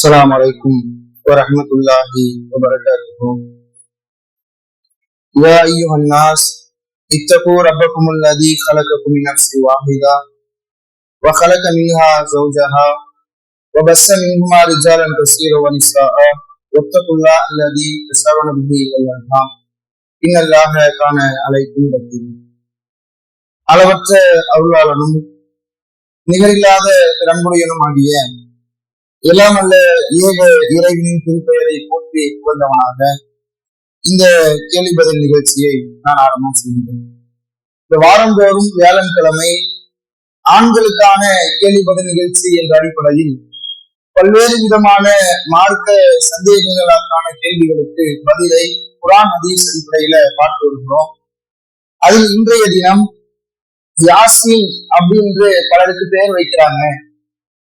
السلام عليكم ورحمة الله وبركاته يا أيها الناس اتقوا ربكم الذي خلقكم من نفس واحدة وخلق منها زوجها وبث منهما رجالا كثيرا ونساء واتقوا الله الذي تساءلون به والأرحام إن الله كان عليكم رقيبا அளவற்ற அருளாளனும் நிகரில்லாத ரன்புடையனும் ஆகிய எல்லாம் அல்ல ஏக இறைவனின் திருப்பெயரை போற்றி உகந்தவனாக இந்த கேள்வி பதில் நிகழ்ச்சியை நான் ஆரம்பம் செய்கிறேன். இந்த வாரந்தோறும் வியாழன்கிழமை ஆண்களுக்கான கேள்வி பதில் நிகழ்ச்சி என்ற அடிப்படையில் பல்வேறு விதமான மார்க்க சந்தேகங்களுக்கான கேள்விகளுக்கு பதிலை குரான் ஹதீஸ் அடிப்படையில பார்த்து வருகிறோம். அதில் இன்றைய தினம் யாசின் அப்படின்ற பலருக்கு பெயர் வைக்கிறாங்க.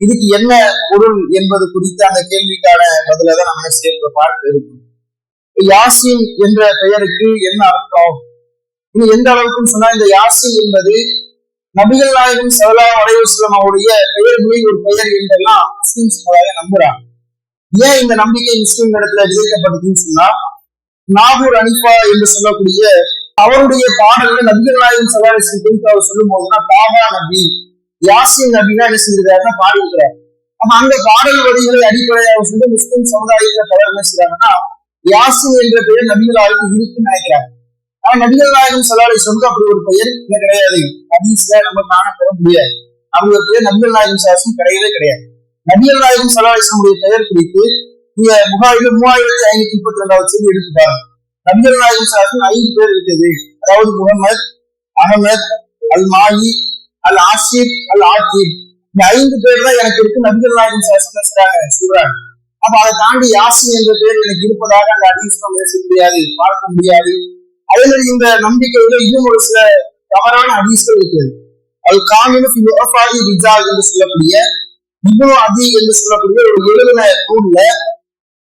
இதுக்கு என்ன பொருள் என்பது குறித்து அந்த கேள்விக்கான பதில தான் நம்ம சேர்த்து பார்க்க இருக்கும் யாசின் என்ற பெயருக்கு என்ன அர்த்தம்? இது எந்த அளவுக்கு சொன்னா இந்த யாசின் என்பது நபிகள் நாயகம் சவலா அலையுஸ்லாம் அவருடைய பெயர்களில் ஒரு பெயர் என்றெல்லாம் முஸ்லிம் சமுதாயம் நம்புறாங்க. ஏன் இந்த நம்பிக்கை முஸ்லிம் இடத்துல விதைக்கப்பட்டதுன்னு சொன்னா நாகூர் அனிஃபா என்று சொல்லக்கூடிய அவருடைய பாடல்கள் நபிகள் நாயகம் சல்லாஹம் குறித்து அவர் சொல்லும் போதுன்னா பாபா நபி. யாசின் அப்படின்னா என்ன செஞ்சிருக்காருன்னா பாடியிருக்கிறார் அப்ப அந்த பாடல் வரிகளை அடிப்படையாக சொல்லி முஸ்லிம் சமுதாயத்துல பலர் என்ன செய்யறாங்கன்னா யாசின் என்ற பெயர் நபிகளாருக்கு இருக்குன்னு நினைக்கிறாங்க ஆனா நபிகள் நாயகம் சல்லாலை சொல்ல அப்படி ஒரு பெயர் இல்லை கிடையாது. ஹதீஸ்ல நம்ம காணப்பட முடியாது. அப்படி ஒரு பெயர் நபிகள் நாயகம் சாசம் கிடையவே கிடையாது. நபிகள் நாயகம் சல்லாஹமுடைய பெயர் குறித்து நீங்க முகாயில மூவாயிரத்தி ஐநூத்தி முப்பத்தி ரெண்டாவது செய்தி எடுத்துட்டாங்க. நபிகள் நாயகம் சாசம் ஐந்து பேர் இருக்குது அதாவது முகமது அகமது அல் மாயி அல் ஆசிப் அல் ஆசிப் இந்த ஐந்து பேர் தான் எனக்கு இருக்கு. நபிகள் நாயகம் சாசனம் சொல்றாங்க அப்ப அதை தாண்டி யாசி என்ற பேர் எனக்கு இருப்பதாக அந்த அதிகம் பேச முடியாது பார்க்க முடியாது. அதே மாதிரி இந்த நம்பிக்கையில இன்னும் ஒரு சில தவறான அதிசயம் இருக்கிறது அது காமினு ரிஜால் என்று சொல்லக்கூடிய இப்னு அதி என்று சொல்லக்கூடிய ஒரு எழுதின நூல்ல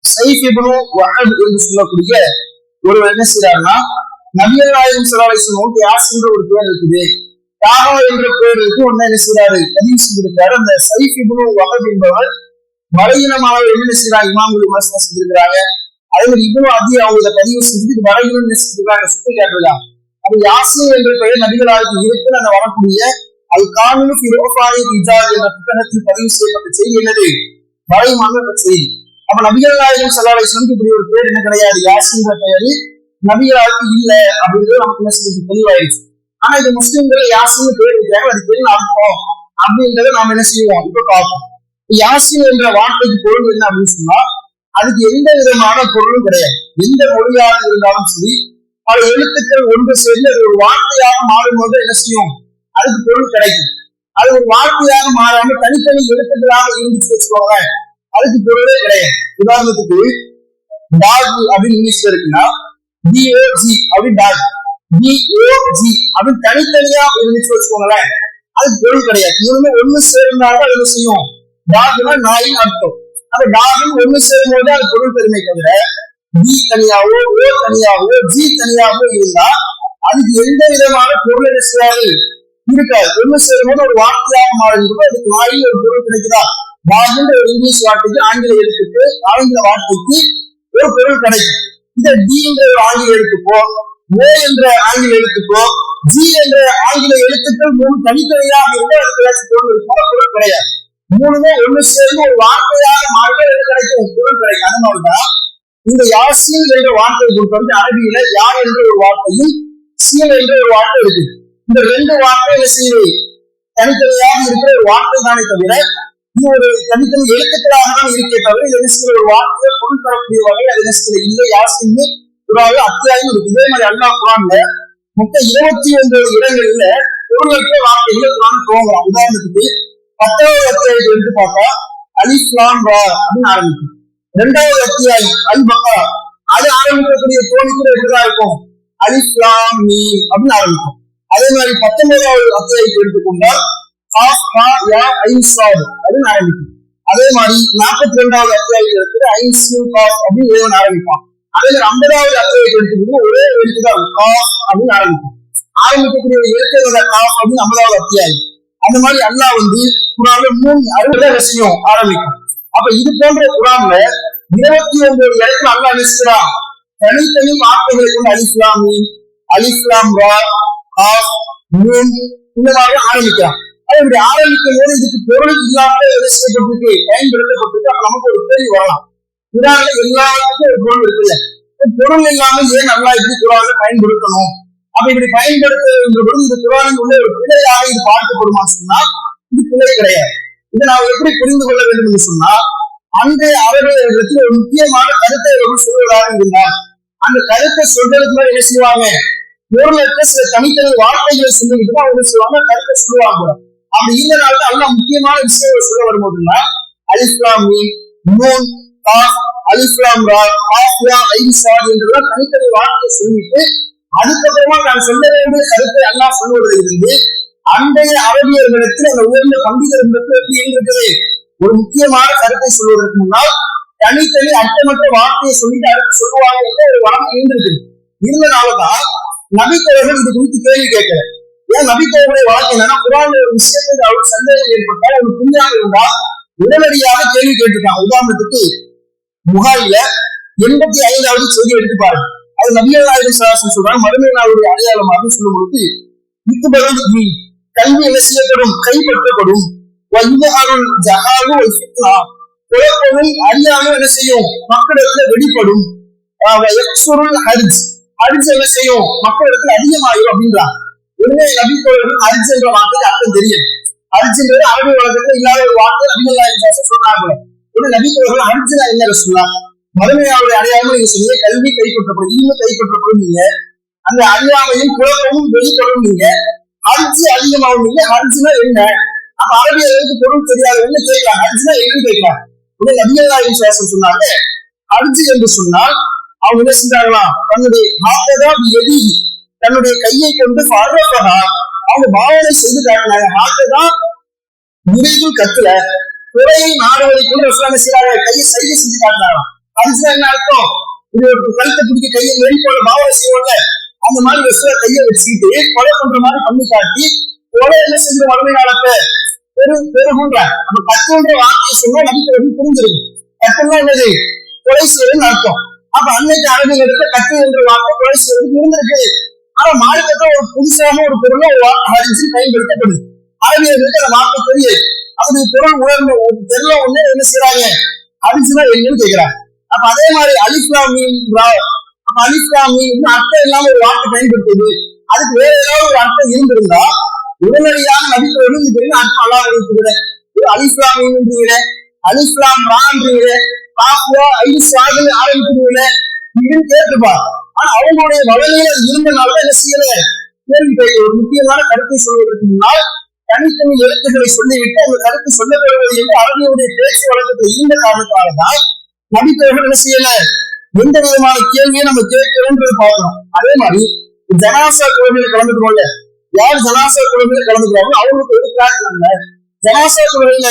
சைஃப் இப்னு வஹத் என்று சொல்லக்கூடிய ஒரு என்ன செய்யறாருன்னா நபிகள் நாயகம் சலாஹம் யாசின்ற ஒரு பேர் இருக்குது. தாகா என்ற பேருக்கு ஒன்னு என்ன செய்யறாரு பதிவு செஞ்சிருக்காரு அந்த சைஃப் இப்னு வகப் என்பவர் பலகீனமாக என்ன செய்யறாங்க இமாம்கள் விமர்சனம் செஞ்சிருக்கிறாங்க அதே மாதிரி இப்னு அதி அவங்க பதிவு செஞ்சு பலகீனம் என்ன செஞ்சிருக்காங்க சுத்தி கேட்டிருக்காங்க அப்ப யாசின் என்ற பெயர் நபிகளாருக்கு இருக்கு அந்த வரக்கூடிய அது காமினு ஃபிரோபாரி ரிஜால் என்ற புத்தகத்தில் பதிவு செய்யப்பட்ட செய்தி என்னது? பலகீனமான செய்தி. அப்ப நபிகள் நாயகம் சல்லாலை சொல்லி இப்படி ஒரு பேர் என்ன கிடையாது? யாசின்ற பெயர் நபிகளாருக்கு இல்லை அப்படின்றது நமக்கு என்ன செய்ய தெளிவாயிருச்சு ஆனா இது முஸ்லிம்கள் யாசின் பேர் இருக்கிறாங்க அது பேர் அர்த்தம். அப்படின்றத நாம என்ன செய்வோம் இப்ப பார்ப்போம். யாசின் என்ற வார்த்தைக்கு பொருள் என்ன அப்படின்னு சொன்னா அதுக்கு எந்த விதமான பொருளும் கிடையாது. எந்த மொழியாக இருந்தாலும் சரி பல எழுத்துக்கள் ஒன்று சேர்ந்து அது ஒரு வார்த்தையாக மாறும்போது என்ன செய்யும்? அதுக்கு பொருள் கிடைக்கும். அது ஒரு வார்த்தையாக மாறாம தனித்தனி எழுத்துக்களாக இருந்து வச்சுக்கோங்க அதுக்கு பொருளே கிடையாது. உதாரணத்துக்கு டாக் அப்படின்னு இங்கிலீஷ்ல இருக்குன்னா டிஓஜி அப்படின்னு டாக். அப்படின்னு தனித்தனியா இருந்துச்சு வச்சுக்கோங்களேன். அது பொருள் கிடையாது. இவங்க ஒண்ணு சேர்ந்தாலும் அது என்ன செய்யும்? டாக்னா நாயின் அர்த்தம். அந்த டாக்னு ஒண்ணு சேரும் போது அது பொருள் பெருமை தவிர பி தனியாவோ ஓ தனியாவோ ஜி தனியாவோ இருந்தா அதுக்கு எந்த விதமான பொருள் என்ன இருக்காது. ஒண்ணு சேரும் போது ஒரு வார்த்தையாக மாறும்போது அதுக்கு நாயின் ஒரு பொருள் கிடைக்குதா? டாக்ன்ற ஒரு இங்கிலீஷ் வார்த்தைக்கு ஆங்கில எழுத்துக்கு ஆங்கில வார்த்தைக்கு ஒரு பொருள் கிடைக்கும். இந்த டி ஒரு ஆங்கில எழுத்துக்கோ ஓ என்ற ஆங்கில எழுத்துக்கோ ஜி என்ற ஆங்கில எழுத்துக்கள் மூணு தனித்தனியாக பொருள் கிடையாது. மூணுமே ஒண்ணு சேர்ந்து ஒரு வார்த்தையாக மாற்ற கிடைக்கும் பொருள் கிடைக்கும் அதனால்தான் இந்த யாசின் என்ற வார்த்தையை பொறுத்தவரை அரபியில யார் என்ற ஒரு வார்த்தையும் சீல் என்ற ஒரு வார்த்தை இருக்கு இந்த ரெண்டு வார்த்தையில செய்து தனித்தனியாக இருக்கிற ஒரு வார்த்தை தானே தவிர இது ஒரு தனித்தனி எழுத்துக்களாக தான் இருக்கே தவிர இது என்ன ஒரு வார்த்தையை பொருள் தரக்கூடிய வகையில் அது என்ன இல்லை. யாசின்னு குராவே அத்தியாயம் இருக்கு இதே மாதிரி அல்லா குரான்ல மொத்தம் இருபத்தி ஒன்பது இடங்கள்ல பொருளற்ற வார்த்தைகளை குரான் துவங்கலாம். உதாரணத்துக்கு பத்தாவது அத்தியாயத்தை எடுத்து பார்த்தா அலிஸ்லாம் ரா அப்படின்னு ஆரம்பிக்கும். ரெண்டாவது அத்தியாயம் அல் பக்கா அது ஆரம்பிக்கக்கூடிய தோணிக்கிற எப்படிதான் இருக்கும்? அலிஸ்லாம் நீ அப்படின்னு ஆரம்பிக்கும். அதே மாதிரி பத்தொன்பதாவது அத்தியாயத்தை எடுத்துக்கொண்டால் அப்படின்னு ஆரம்பிக்கும். அதே மாதிரி நாற்பத்தி ரெண்டாவது அத்தியாயத்தில் இருக்கிற ஐன்சு அப்படின்னு ஆரம்பிப்பான். அதுல ஐம்பதாவது அத்தியாயத்தை எடுத்துக்கிட்டு ஒரே எழுத்துதான் காஃப் அப்படின்னு ஆரம்பிக்கும். ஆரம்பிக்கக்கூடிய எழுத்து காஃப் அப்படின்னு ஐம்பதாவது அத்தியாயம். அந்த மாதிரி அல்லாஹ் வந்து குரான்ல மூணு அறுபது விஷயம் ஆரம்பிக்கும். அப்ப இது போன்ற குரான்ல இருபத்தி ஒன்பது இடத்துல அல்லா அலிஸ்லாம் தனித்தனி வார்த்தைகளை கொண்டு அலிஸ்லாமி அலிஸ்லாம் ரா ஆஃப் நூன் இந்த மாதிரி ஆரம்பிக்கிறான். அது இப்படி ஆரம்பிக்கும் போது இதுக்கு பொருள் இல்லாமலே பயன்படுத்தப்பட்டு நமக்கு ஒரு தெளிவு வரலாம். குரான்ல எல்லாருக்கும் ஒரு பொருள் இருக்குல்ல. பொருள் இல்லாம ஏன் நல்லா இப்படி குரான்ல பயன்படுத்தணும். அப்ப இப்படி பயன்படுத்துகின்ற பொழுது இந்த குரானின் உள்ள ஒரு பிழையாக இது பார்க்கப்படுமா சொன்னா இது பிழை கிடையாது. இதை நாம் எப்படி புரிந்து கொள்ள வேண்டும் என்று சொன்னா அன்றைய அவர்களிடத்தில் ஒரு முக்கியமான கருத்தை அவர்கள் சொல்வதாக இருந்தார் அந்த கருத்தை சொல்றதுக்கு மேல என்ன செய்வாங்க? பொருளுக்கு சில தனித்தனி வார்த்தைகளை சொல்லிக்கிட்டு அவங்க சொல்லுவாங்க கருத்தை சொல்லுவாங்க. அப்படி இல்லைனால அல்ல முக்கியமான விஷயங்கள் சொல்ல வரும்போதுன்னா அலிஸ்லாமி நூன் அலிஸ்லாம் ரா என்றெல்லாம் தனித்தனி வார்த்தை சொல்லிட்டு அதுக்கப்புறமா நான் சொல்ல வேண்டிய கருத்தை அல்லாஹ் சொல்லுவதில் இருந்து அன்றைய அரபியர்களிடத்தில் அந்த உயர்ந்த பண்டிதர்களுக்கு எப்படி இருக்குது ஒரு முக்கியமான கருத்தை சொல்வதற்கு முன்னால் தனித்தனி அட்டமற்ற வார்த்தையை சொல்லிட்டு அடுத்து சொல்லுவாங்க என்ற ஒரு வளம் இருந்திருக்கு இருந்தனாலதான் நபித்தவர்கள் இது குறித்து கேள்வி கேட்கல. ஏன் நபித்தவர்களை வாழ்க்கை என்னன்னா குரான் ஒரு விஷயத்தில் அவருக்கு சந்தேகம் ஏற்பட்டால் அவருக்கு புரியாமல் இருந்தால் உடனடியாக கேள்வி கேட்டிருக்காங்க உதாரணத்துக்கு புகாரில எண்பத்தி ஐந்தாவது செய்தி எடுத்து பாருங்க அது நபிகள் சாசன் சொல்றாங்க மறுமை நாளுடைய அடையாளமாக சொல்லும் பொழுது இது பதில் கல்வி என்ன செய்யப்படும்? கைப்பற்றப்படும். வைவகாருள் ஜகாரு வைஃபித்னா குழப்பமும் அறியாமல் என்ன செய்யும்? மக்களிடத்துல வெளிப்படும். எக்ஸுருள் ஹரிஜ் ஹரிஜ் என்ன செய்யும்? மக்களிடத்துல அதிகமாயிரும் அப்படின்றாங்க. உடனே நபித்தோழர்கள் ஹரிஜ் என்ற வார்த்தைக்கு அர்த்தம் தெரியும். ஹரிஜ்ன்றது அரபி உலகத்துல இல்லாத ஒரு வார்த்தை நபிகள் நாயகம் சொல்றாங்க. உடனே நபித்தோழர்கள் ஹரிஜ்னா என்ன சொன்னாங்க மறுமையாவுடைய அடையாளம் நீங்க சொன்னீங்க கல்வி கைப்பற்றப்படும் இனிமே கைப்பற்றப்படும் நீங்க. அந்த அறியாமையும் குழப்பமும் வெளிப்படும் நீங்க. ஹர்ஜ் அதிகமாகும் நீங்க ஹர்ஜ்னா என்ன? அப்ப அரபியர்களுக்கு பொருள் தெரியாதவங்க கேட்கலாம் ஹர்ஜ்னா என்னன்னு கேட்கலாம். உடனே நபிகள் சுவாசம் சொன்னாங்க ஹர்ஜ் என்று சொன்னால் அவங்க என்ன செஞ்சாங்களாம் தன்னுடைய ஹாத்ததா எதி தன்னுடைய கையை கொண்டு பர்வப்பதா அவங்க பாவனை செய்து காட்டினாங்க ஹாத்ததா முறையும் கத்துல குறையை நாடுவதை கொண்டு ரசலான செய்யறாங்க கையை செய்ய செஞ்சு காட்டினாங்க அதுதான் என்ன அர்த்தம்? இது ஒரு கழுத்தை பிடிக்க கையை வெளிப்போட பாவனை செய்வாங்க அந்த மாதிரி ரசல கையை வச்சுக்கிட்டு கொலை பண்ற மாதிரி பண்ணி காட்டி கொலை என்ன செஞ்ச வறுமை காலத்தை? பெரு பெருகுன்ற நம்ம கத்துன்ற வார்த்தையை சொன்னா நம்பிக்கை புரிஞ்சிருக்கு கத்துனா என்னது? கொலை செய்யறதுன்னு அர்த்தம். அப்ப அன்னைக்கு அரபிகளுக்கு கத்து என்ற வார்த்தை கொலை செய்யறது இருந்திருக்கு. ஆனா மாநிலத்தை ஒரு புதுசாக ஒரு பொருளை அறிஞ்சு பயன்படுத்தப்படுது. அரபியர்களுக்கு அந்த வார்த்தை தெரியாது. அது பொருள் ஒரு தெரியல ஒண்ணு என்ன செய்யறாங்க அறிஞ்சுனா என்னன்னு கேட்கிறாங்க அப்ப அதே மாதிரி அலிஸ்லாமி அப்ப அலிஸ்லாமி அர்த்தம் இல்லாம ஒரு வார்த்தை பயன்படுத்துது. அதுக்கு வேற ஏதாவது ஒரு அர்த்தம் இருந்திருந்தா உடனடியாக நபித்தவர்கள் இது பெரிய அர்த்தம் அல்லா இருக்கிற ஒரு அலிஸ்லாமின்றீங்க அலிஸ்லாம் ரான்றீங்க பாப்புவா ஐஸ்வாதுன்னு ஆரம்பிக்கிறீங்க இப்படின்னு கேட்டுப்பா ஆனா அவங்களுடைய வளமையில இருந்தனால என்ன செய்யல? கேள்வி ஒரு முக்கியமான கருத்தை சொல்வதற்கு முன்னால் தனித்தனி எழுத்துக்களை சொல்லிவிட்டு அந்த கருத்து சொல்லப்படுவது என்று அவர்களுடைய பேச்சு வழக்கத்தில் இருந்த காரணத்தால்தான் நபித்தவர்கள் செய்யல? எந்த விதமான கேள்வியை நம்ம கேட்கிறோன்றது பார்க்கணும். அதே மாதிரி ஜனாசா குழந்தையில கலந்துக்கிறோம்ல யார் ஜனாசா குழந்தையில கலந்துக்கிறாங்களோ அவங்களுக்கு ஒரு பிரார்த்தனை ஜனாசா குழந்தையில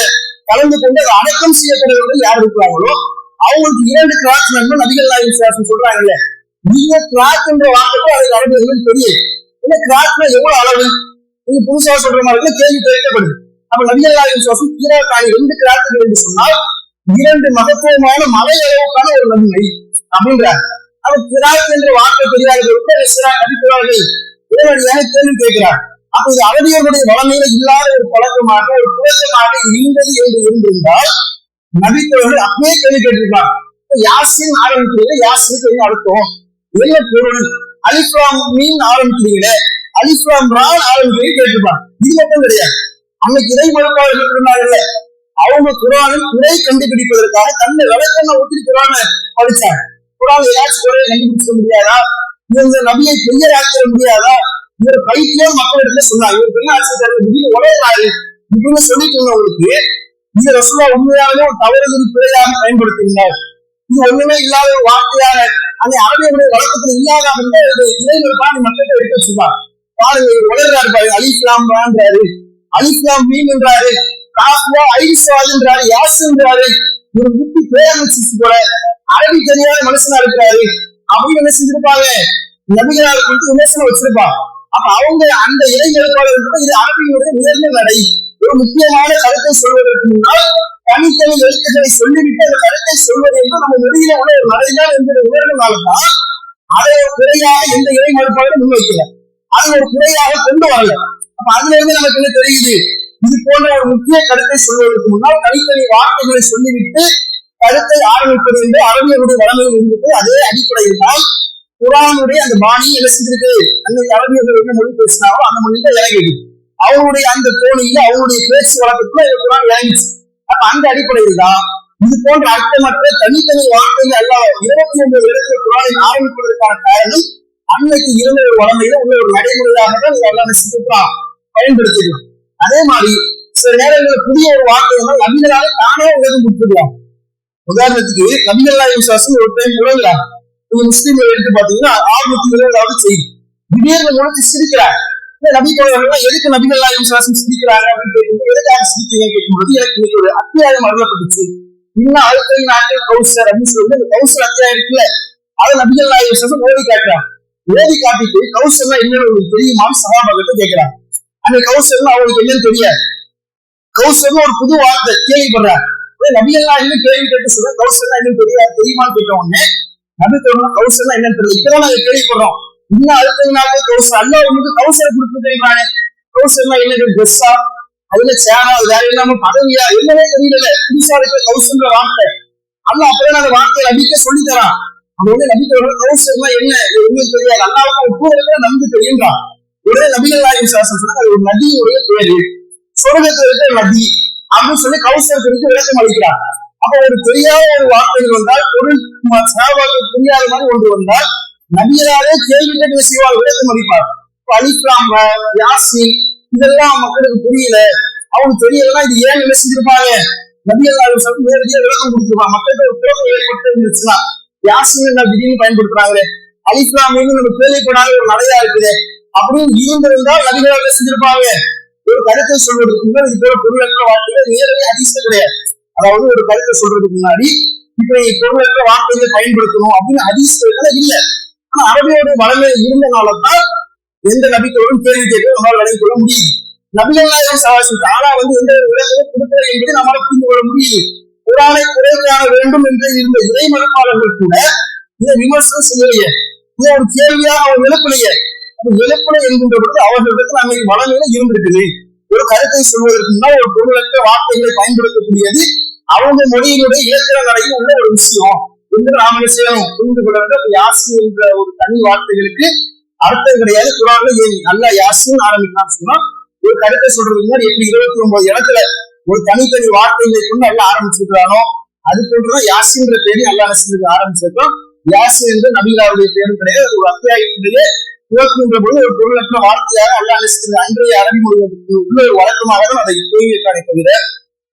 கலந்து கொண்டு அதை அடக்கம் செய்யப்படுறவர்கள் யார் இருக்கிறாங்களோ அவங்களுக்கு இரண்டு கிளாஸ் நண்பன் நபிகள் நாயகம் சாசன் சொல்றாங்கல்ல. நீங்க கிராஸ்ன்ற வார்த்தைக்கும் அதை அரபியர்கள் தெரியும் இந்த கிராஸ்னா எவ்வளவு அளவு நீங்க புதுசா சொல்ற மாதிரி கேள்வி தெரிவிக்கப்படுது அப்ப நபிகள் விசுவாசம் சாசன் ரெண்டு கிராத்துகள் என்று சொன்னால் இரண்டு மகத்துவமான மலை அளவுக்கான ஒரு நன்மை அப்படின்றார். அவர் கிராத் என்ற வார்த்தை தெரியாதவர்கள் நடிக்கிறார்கள் உடனடியாக கேள்வி கேட்கிறார்? அப்ப இது அரபியர்களுடைய வளமையில இல்லாத ஒரு பழக்கமாக ஒரு புழக்கமாக இருந்தது என்று இருந்திருந்தால் நபித்தவர்கள் அப்படியே கேள்வி கேட்டிருக்கார் யாசின் ஆரம்பிக்கிறீங்க யாசின் அர்த்தம்? என்ன பொருள்? அலிஃபாம் மீன் ஆரம்பிக்கிறீங்களே அலிஸ்லாம் ரான் ஆரம்பிக்கிறீங்க கேட்டுப்பான் இது மட்டும் கிடையாது. அன்னைக்கு இறை மறுப்பாளர்கள் இருந்தார்கள் அவங்க குரானில் குறை கண்டுபிடிப்பதற்காக தன்னை விளக்கண்ண ஊற்றி குரான படிச்சாங்க. குரான் ஏதாச்சும் குறையை கண்டுபிடிக்க முடியாதா? இந்த நபியை பெயராக்க முடியாதா? இவர் பைத்தியம் மக்களிடத்துல சொன்னாங்க இவர் பெரிய ஆட்சி திடீர்னு உலகிறாரு இப்படின்னு சொல்லிட்டு இருந்தவங்களுக்கு இது ரசூலா உண்மையாகவே ஒரு தவறுதல் பிழையாக பயன்படுத்தினார் இது ஒண்ணுமே இல்லாத ஒரு வார்த்தையாக அந்த அரபியனுடைய வழக்கத்தில் இல்லாத அந்த இளைஞருக்கான மக்கள்கிட்ட எடுத்து சொல்றார் பாருங்க இவர் பாருங்க. அலிஸ்லாம் என்றாரு. அலிஸ்லாம் மீன் என்றாரு. காசுவா ஐஸ்வாதுன்றாரு யாசுன்றாரு ஒரு முட்டி பேர் போல அரபி தெரியாத மனுஷனா இருக்கிறாரு. அவங்க என்ன செஞ்சிருப்பாங்க? நபிகளால் கொடுத்து விமர்சனம் வச்சிருப்பா அப்ப அவங்க அந்த இளைஞர்களுக்காக இது அரபியினுடைய உயர்ந்த நடை ஒரு முக்கியமான கருத்தை சொல்வதற்கு முன்னால் தனித்தனி எழுத்துக்களை சொல்லிவிட்டு அந்த கருத்தை சொல்வது என்று நம்ம மொழியில உள்ள ஒரு மறைதான் என்பதை உணர்ந்தனால்தான் அதை பிறையாக எந்த இறை மறுப்பாளரும் முன்வைக்கல. அது ஒரு குறையாக கொண்டு வரல அப்ப அதுல இருந்து நமக்கு என்ன தெரியுது? இது போன்ற ஒரு முக்கிய கருத்தை சொல்வதற்கு முன்னால் தனித்தனி வார்த்தைகளை சொல்லிவிட்டு கருத்தை ஆரம்பிப்பது என்று அரபியனுடைய வளமையில் இருந்தது அதே அடிப்படையில் தான் குரானுடைய அந்த பாணி என்ன செஞ்சிருக்கு அன்னைக்கு அரபியர்கள் என்ன மொழி பேசினாரோ அந்த மொழியில இறங்கிடு அவருடைய அந்த தோணியில அவருடைய பேச்சு வழக்கத்துல இந்த குரான் இறங்கிச்சு அப்ப அந்த அடிப்படையில் தான் இது போன்ற அர்த்தமற்ற தனித்தனி வார்த்தைகள் அல்ல. இருபத்தி ஒன்பது இடத்துல குரானை ஆரம்பிப்பதற்கான காரணம் அன்னைக்கு இருந்த ஒரு வளமையில உள்ள ஒரு நடைமுறையாக தான் நீங்க பயன்படுத்திக்கலாம். அதே மாதிரி சில நேரங்களில் புதிய ஒரு வார்த்தைகள் வந்து நபிகளால தானே உலகம் கொடுத்துக்கலாம். உதாரணத்துக்கு நபிகள் விசுவாசம் ஒரு டைம் உலகிறாங்க நீங்க முஸ்லீம்கள் எடுத்து பாத்தீங்கன்னா ஆறுநூத்தி இருபதாவது செய்தி. திடீர்னு முழுத்து சிரிக்கிறார். இந்த நபி எதுக்கு நபிகள் விசுவாசம் சாசன் சிரிக்கிறாங்க அப்படின்னு கேட்கும்போது எதுக்காக சிரிக்கிறீங்க கேட்கும்போது எனக்கு இன்னைக்கு ஒரு அத்தியாயம் அருளப்பட்டுச்சு. இன்னும் அடுத்த நாட்கள் கவுசர் அப்படின்னு சொல்லிட்டு அந்த கவுசர் அத்தியாயம் இருக்குல்ல அதை நபிகள் விசுவாசம் சாசன் ஓடி காட்டுறாங்க. ஓடி காட்டிட்டு கௌசர்னா என்னன்னு உங்களுக்கு தெரியுமான்னு சகாபாகிட்ட கேட்கிறாங்க. அந்த கௌசர்னா அவங்களுக்கு என்னன்னு தெரியாது. கௌசல்னு ஒரு புது வார்த்தை கேள்விப்படுறாங்க. நபியெல்லாம் என்ன கேள்வி கேட்டு சொல்ல கௌசர்னா என்னன்னு தெரியாது தெரியுமான்னு கேட்ட உடனே நபி தோணும் கௌசர்னா என்னன்னு தெரியல. இப்பதான் நாங்க கேள்விப்படுறோம். இன்னும் அடுத்த நாள் கௌசர் அல்ல உங்களுக்கு கௌசரை கொடுத்துருக்கானே கௌசர்னா என்ன ட்ரெஸ்ஸா? அதுல சேரா வேற இல்லாம பதவியா? என்னவே தெரியல. புதுசா இருக்க கௌசல்ன்ற வார்த்தை. அல்ல அப்பதான் அந்த வார்த்தையை நபிக்க சொல்லி தரான். அவங்க வந்து நபி தோழர் என்ன உண்மை தெரியாது. அல்லாவுக்கு கூட இருக்கிற நமக்கு தெரியுன்றான் உடனே நபிகள் நாயகம் சாசன் சொன்னா அது ஒரு நதியுடைய பேரு சொர்க்கத்துல இருக்கிற நதி அப்படின்னு சொல்லி கௌசர் குறித்து விளக்கம் அளிக்கிறான் அப்ப ஒரு தெரியாத ஒரு வார்த்தைகள் வந்தால் பொருள் சகாபாக்கள் புரியாத மாதிரி ஒன்று வந்தால் நபியராலே கேள்வி கேட்டு செய்வார் விளக்கம் அளிப்பார் அலிஸ்லாம் யாசின் இதெல்லாம் மக்களுக்கு புரியல. அவங்களுக்கு தெரியலன்னா இது ஏன் என்ன செஞ்சிருப்பாங்க நபியல் சொல்லி நேரடியாக விளக்கம் கொடுத்துருப்பாங்க மக்களுக்கு ஒரு குழப்பம் ஏற்பட்டு இருந்துச்சுன்னா யாசின் என்ன திடீர்னு பயன்படுத்துறாங்களே. அலிஸ்லாமின்னு நம்ம கேள்விப்படாத ஒரு நடையா இருக்குது. அப்படின்னு இருந்திருந்தால் நபிகளாக செஞ்சிருப்பாங்க ஒரு கருத்தை சொல்றதுக்கு முன்னாடி இது போல பொருளற்ற வார்த்தைகள் நேரடியாக அதிர்ஷ்டம் கிடையாது. அதாவது ஒரு கருத்தை சொல்றதுக்கு முன்னாடி இப்ப நீ பொருளற்ற வார்த்தைகளை பயன்படுத்தணும் அப்படின்னு அதிர்ஷ்டம் இல்ல. ஆனா அரபியோட வளமை இருந்தனாலதான் எந்த நபித்தோடும் கேள்வி கேட்க நம்மளால் விளங்கிக் கொள்ள முடியுது. நபிகள் நாயகம் சவாசி வந்து எந்த ஒரு விளக்கமும் கொடுக்கல என்பதை நம்மளால புரிந்து கொள்ள முடியுது. குரானை குறை வேண்டும் என்று இருந்த இறை மறுப்பாளர்கள் கூட இதை விமர்சனம் செய்யலையே. இதை ஒரு கேள்வியாக அவர் எழுப்பலையே எழுப்பலை என்கின்ற பொழுது அவர்களிடத்தில் அன்னைக்கு வளமையில இருந்திருக்குது. ஒரு கருத்தை சொல்வதற்கு முன்னால் ஒரு பொருளற்ற வார்த்தைகளை பயன்படுத்தக்கூடியது அவங்க மொழியினுடைய இலக்கண நடையில் உள்ள ஒரு விஷயம். என்று நாம செய்யணும்? புரிந்து கொள்ள யாசி என்ற ஒரு தனி வார்த்தைகளுக்கு அர்த்தம் கிடையாது. குரான்ல நல்லா யாசின்னு ஆரம்பிக்கலாம் சொன்னா ஒரு கருத்தை சொல்றதுக்கு முன்னாடி எப்படி இருபத்தி ஒன்பது இடத்துல ஒரு தனித்தனி வார்த்தைகளை கொண்டு அல்ல ஆரம்பிச்சிருக்கிறானோ அது போன்றுதான் யாசின்ற பேரு நல்லா அரசு ஆரம்பிச்சிருக்கோம். யாசி என்ற நபிகாவுடைய பேரும் கிடையாது ஒரு அத்தியாயத்திலேயே துவக்குகின்ற போது ஒரு பொருளற்ற வார்த்தையாக அல்லா அலிஸ்து அன்றைய அரபி மொழிகளுக்கு உள்ள ஒரு வழக்கமாக தான் அதை கோயிலுக்கான தவிர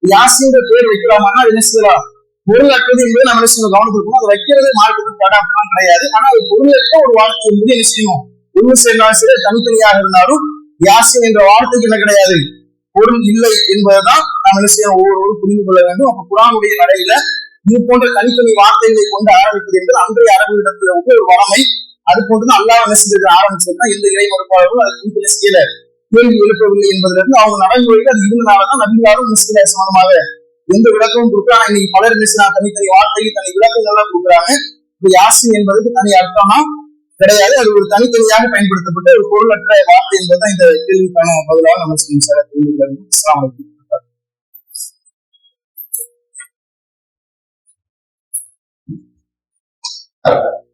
யாசின்ற பேர் வைக்கலாமான்னா அது என்ன செய்யலாம்? பொருளற்றது என்பது நம்ம என்ன செய்யணும்? கவனிச்சிருக்கோம் அதை வைக்கிறது மார்க்கெட்டுக்கு தடை அப்படிலாம் கிடையாது. ஆனா அது பொருளற்ற ஒரு வார்த்தை என்பது என்ன செய்யும் ஒன்று சேர்ந்தாலும் சரி தனித்தனியாக இருந்தாலும் யாசின் என்ற வார்த்தைக்கு என்ன கிடையாது? பொருள் இல்லை என்பதுதான் நாம் என்ன செய்யணும் ஒவ்வொருவரும் புரிந்து கொள்ள வேண்டும். அப்ப குரானுடைய நடையில இது போன்ற தனித்தனி வார்த்தைகளை கொண்டு ஆரம்பிப்பது என்பது அன்றைய அரபு இடத்துல உள்ள வளமை. அது போன்று அல்லாஹ் என்ன செஞ்சது ஆரம்பிச்சதுன்னா எந்த இறை மறுப்பாளர்களும் அதை குறிப்பிட செய்யல. கேள்வி எழுப்பவில்லை என்பதிலிருந்து அவங்க நடைமுறையில் அது இருந்தனாலதான் நபிகாரும் முஸ்லிம் சம்பந்தமாக எந்த விளக்கமும் கொடுக்குறாங்க. இன்னைக்கு பலர் என்ன தனித்தனி வார்த்தைக்கு தனி விளக்கங்கள்லாம் கொடுக்குறாங்க. இப்ப யாசின் என்பதுக்கு தனி அர்த்தமா கிடையாது. அது ஒரு தனித்தனியாக பயன்படுத்தப்பட்ட ஒரு பொருளற்ற வார்த்தை என்பதுதான் இந்த கேள்விக்கான பதிலாக நம்ம சொல்லுங்க சார் அஸ்லாம் வலைக்கம் Arab